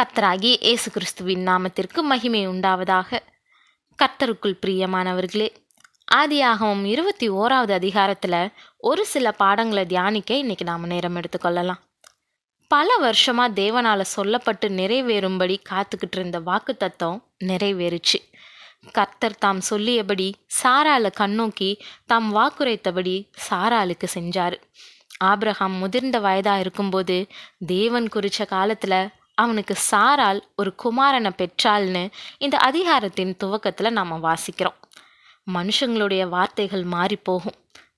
கர்த்தராகிய இயேசு கிறிஸ்துவின் நாமத்திற்கு மகிமை உண்டாவதாக. கர்த்தருக்குள் பிரியமானவர்களே ஆதியாகவும் இருபத்தி ஓராவது அதிகாரத்தில் ஒரு சில பாடங்களை தியானிக்க இன்னைக்கு நாம் நேரம் எடுத்துக்கொள்ளலாம். பல வருஷமாக தேவனால் சொல்லப்பட்டு நிறைவேறும்படி காத்துக்கிட்டு இருந்த வாக்கு தத்துவம் நிறைவேறுச்சு. கர்த்தர் தாம் சொல்லியபடி சாரால கண்ணோக்கி தாம் வாக்குரைத்தபடி சாராளுக்கு செஞ்சார். ஆப்ரஹாம் முதிர்ந்த வயதாக இருக்கும்போது தேவன் குறித்த காலத்தில் அவனுக்கு சாரால் ஒரு குமாரனை பெற்றாள்னு இந்த அதிகாரத்தின் துவக்கத்தில் நாம் வாசிக்கிறோம். மனுஷங்களுடைய வார்த்தைகள் மாறி போகும்.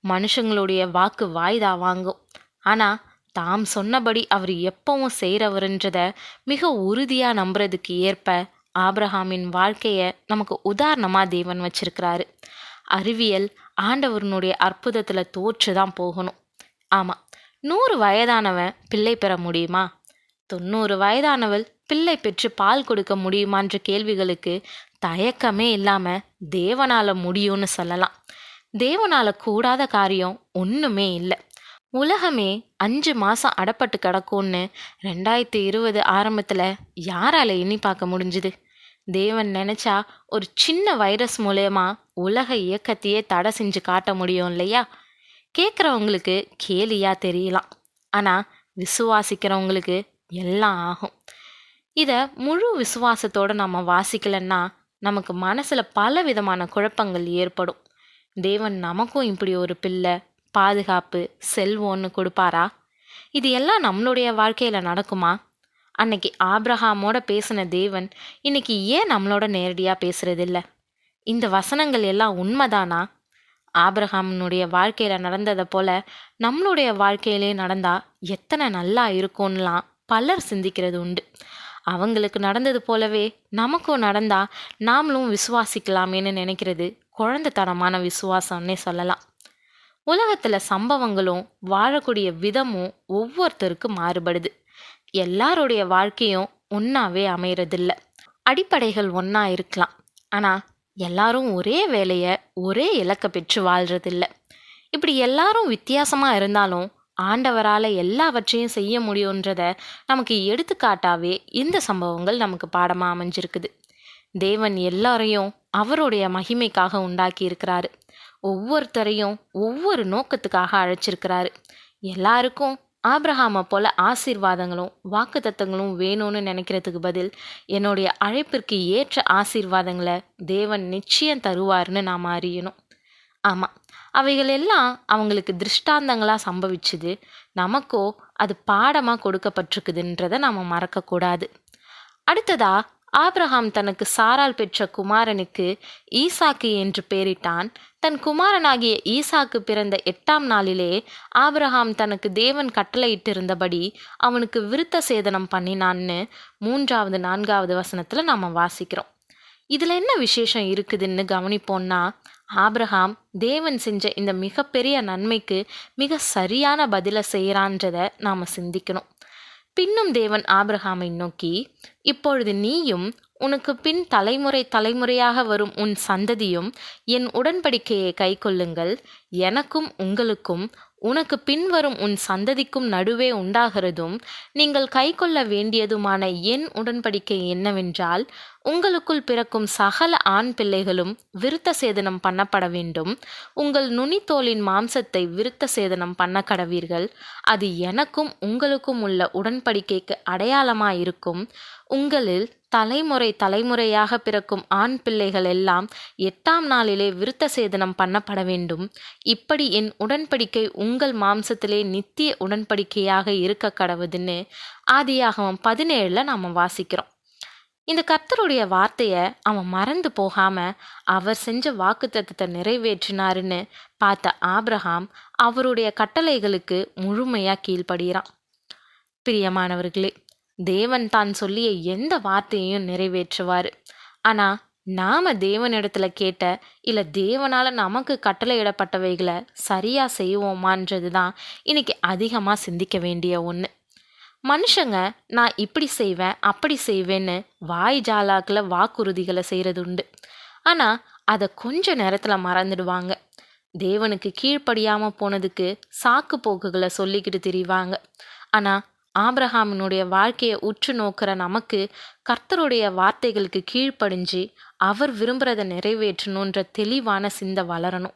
மனுஷங்களுடைய வாக்கு வாய்தா வாங்கும். ஆனால் தாம் சொன்னபடி அவர் எப்பவும் செய்கிறவருன்றத மிக உறுதியாக நம்புறதுக்கு ஏற்ப ஆப்ரஹாமின் வாழ்க்கையை நமக்கு உதாரணமாக தேவன் வச்சிருக்கிறாரு. அறிவியல் ஆண்டவரனுடைய அற்புதத்தில் தோற்று தான் போகணும். ஆமாம் நூறு வயதானவன் பிள்ளை பெற முடியுமா? தொண்ணூறு வயதானவள் பிள்ளை பெற்று பால் கொடுக்க முடியுமான்ற கேள்விகளுக்கு தயக்கமே இல்லாம தேவனால முடியும்னு சொல்லலாம். தேவனால கூடாத காரியம் ஒண்ணுமே இல்லை. உலகமே அஞ்சு மாசம் அடப்பட்டு கிடக்கும்னு ரெண்டாயிரத்தி இருபது ஆரம்பத்துல யாரால எண்ணி பார்க்க முடிஞ்சுது? தேவன் நினைச்சா ஒரு சின்ன வைரஸ் மூலயமா உலக இயக்கத்தையே தடை செஞ்சு காட்ட முடியும் இல்லையா? கேட்குறவங்களுக்கு கேலியா தெரியலாம். ஆனா விசுவாசிக்கிறவங்களுக்கு எல்லாம் ஆகும். இதை முழு விசுவாசத்தோடு நம்ம வாசிக்கலன்னா நமக்கு மனசில் பல விதமான குழப்பங்கள் ஏற்படும். தேவன் நமக்கும் இப்படி ஒரு பிள்ளை பாதுகாப்பு செல்வோன்னு கொடுப்பாரா? இது எல்லாம் நம்மளுடைய வாழ்க்கையில் நடக்குமா? அன்னைக்கு ஆப்ரஹாமோட பேசின தேவன் இன்னைக்கு ஏன் நம்மளோட நேரடியாக பேசுறதில்ல? இந்த வசனங்கள் எல்லாம் உண்மைதானா? ஆப்ரஹாமனுடைய வாழ்க்கையில் நடந்ததை போல நம்மளுடைய வாழ்க்கையிலே நடந்தா எத்தனை நல்லா இருக்கும்லாம் பலர் சிந்திக்கிறது உண்டு. அவங்களுக்கு நடந்தது போலவே நமக்கும் நடந்தா நாமளும் விசுவாசிக்கலாமேன்னு நினைக்கிறது குழந்தைத்தனமான விசுவாசம்னே சொல்லலாம். உலகத்தில் சம்பவங்களும் வாழக்கூடிய விதமும் ஒவ்வொருத்தருக்கு மாறுபடுது. எல்லாருடைய வாழ்க்கையும் ஒன்றாவே அமையறதில்ல. அடிப்படைகள் ஒன்றா இருக்கலாம். ஆனால் எல்லாரும் ஒரே வேலையை ஒரே இலக்க பெற்று வாழ்கிறதில்ல இப்படி எல்லாரும் வித்தியாசமாக இருந்தாலும் ஆண்டவரால் எல்லாவற்றையும் செய்ய முடியுன்றத நமக்கு எடுத்துக்காட்டாவே இந்த சம்பவங்கள் நமக்கு பாடமாக அமைஞ்சிருக்குது. தேவன் எல்லாரையும் அவருடைய மகிமைக்காக உண்டாக்கி இருக்கிறாரு ஒவ்வொருத்தரையும் ஒவ்வொரு நோக்கத்துக்காக அழைச்சிருக்கிறாரு. எல்லாருக்கும் ஆப்ரஹாமை போல ஆசீர்வாதங்களும் வாக்குத்தத்தங்களும் வேணும்னு நினைக்கிறதுக்கு பதில் என்னுடைய அழைப்பிற்கு ஏற்ற ஆசீர்வாதங்களை தேவன் நிச்சயம் தருவார்னு நாம் அறியணும். ஆமாம் அவைகள் எல்லாம் அவங்களுக்கு திருஷ்டாந்தங்களாக சம்பவிச்சுது. நமக்கோ அது பாடமாக கொடுக்கப்பட்டிருக்குதுன்றதை நாம் மறக்கக்கூடாது. அடுத்ததா ஆப்ரஹாம் தனக்கு சாரால் பெற்ற குமாரனுக்கு ஈசாக்கு என்று பெயரிட்டான். தன் குமாரனாகிய ஈசாக்கு பிறந்த எட்டாம் நாளிலே ஆப்ரஹாம் தனக்கு தேவன் கட்டளையிட்டிருந்தபடி அவனுக்கு விருத்த சேதனம் பண்ணினான்னு மூன்றாவது நான்காவது வசனத்தில் நாம் வாசிக்கிறோம். இதில் என்ன விசேஷம் இருக்குதுன்னு கவனிப்போம்னா ஆப்ரஹாம் தேவன் செஞ்ச இந்த மிகப்பெரிய நன்மைக்கு மிக சரியான பதிலை செய்கிறான்றதை நாம் சிந்திக்கணும். பின்னும் தேவன் ஆப்ரஹாமை நோக்கி இப்பொழுது நீயும் உனக்கு பின் தலைமுறை தலைமுறையாக வரும் உன் சந்ததியும் என் உடன்படிக்கையை கைக்கொள்ளுங்கள். எனக்கும் உங்களுக்கும் உனக்கு பின்வரும் உன் சந்ததிக்கும் நடுவே உண்டாகிறதும் நீங்கள் கைக்கொள்ள வேண்டியதுமான என் உடன்படிக்கை என்னவென்றால் உங்களுக்குள் பிறக்கும் சகல ஆண் பிள்ளைகளும் விருத்த சேதனம் பண்ணப்பட வேண்டும். உங்கள் நுனித்தோலின் மாம்சத்தை விருத்த சேதனம் பண்ண கடவீர்கள் அது எனக்கும் உங்களுக்கும் உள்ள உடன்படிக்கைக்கு அடையாளமாயிருக்கும். உங்களில் தலைமுறை தலைமுறையாக பிறக்கும் ஆண் பிள்ளைகள் எல்லாம் எட்டாம் நாளிலே விருத்த சேதனம் பண்ணப்பட வேண்டும். இப்படி என் உடன்படிக்கை உங்கள் மாம்சத்திலே நித்திய உடன்படிக்கையாக இருக்க கடவுதுன்னு ஆதியாகவும் பதினேழில் நாம் வாசிக்கிறோம். இந்த கர்த்தருடைய வார்த்தையை அவன் மறந்து போகாம அவர் செஞ்ச வாக்குத்தத்தத்தை நிறைவேற்றினாருன்னு பார்த்த ஆப்ரஹாம் அவருடைய கட்டளைகளுக்கு முழுமையாக கீழ்ப்படுகிறான் பிரியமானவர்களே தேவன் தான் சொல்லிய எந்த வார்த்தையையும் நிறைவேற்றுவார். ஆனா நாம தேவனிடத்துல கேட்ட இல்ல தேவனால நமக்கு கட்டளையிடப்பட்டவைகளை சரியா செய்வோமான்றது தான் இன்னைக்கு அதிகமா சிந்திக்க வேண்டிய ஒன்று மனுஷங்க நான் இப்படி செய்வேன் அப்படி செய்வேன்னு வாய் ஜாலாக்கில் வாக்குறுதிகளை செய்கிறது உண்டு ஆனால் அதை கொஞ்ச நேரத்தில் மறந்துடுவாங்க. தேவனுக்கு கீழ்ப்படியாமல் போனதுக்கு சாக்கு போக்குகளை சொல்லிக்கிட்டு திரிவாங்க. ஆனால் ஆப்ரஹாமினுடைய வாழ்க்கையை உற்று நோக்கிற நமக்கு கர்த்தருடைய வார்த்தைகளுக்கு கீழ்ப்படிஞ்சு அவர் விரும்புகிறத நிறைவேற்றணுன்ற தெளிவான சிந்தை வளரணும்.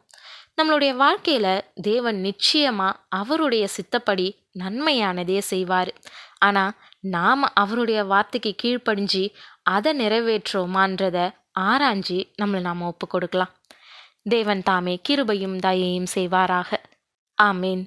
நம்மளுடைய வாழ்க்கையில் தேவன் நிச்சயமாக அவருடைய சித்தப்படி நன்மையானதே செய்வார். ஆனால் நாம் அவருடைய வார்த்தைக்கு கீழ்ப்படிஞ்சு அதை நிறைவேற்றோமான்றத ஆராய்ஞ்சு நம்மளை நாம் ஒப்பு கொடுக்கலாம். தேவன் தாமே கிருபையும் தயையும் செய்வாராக. ஆமீன்.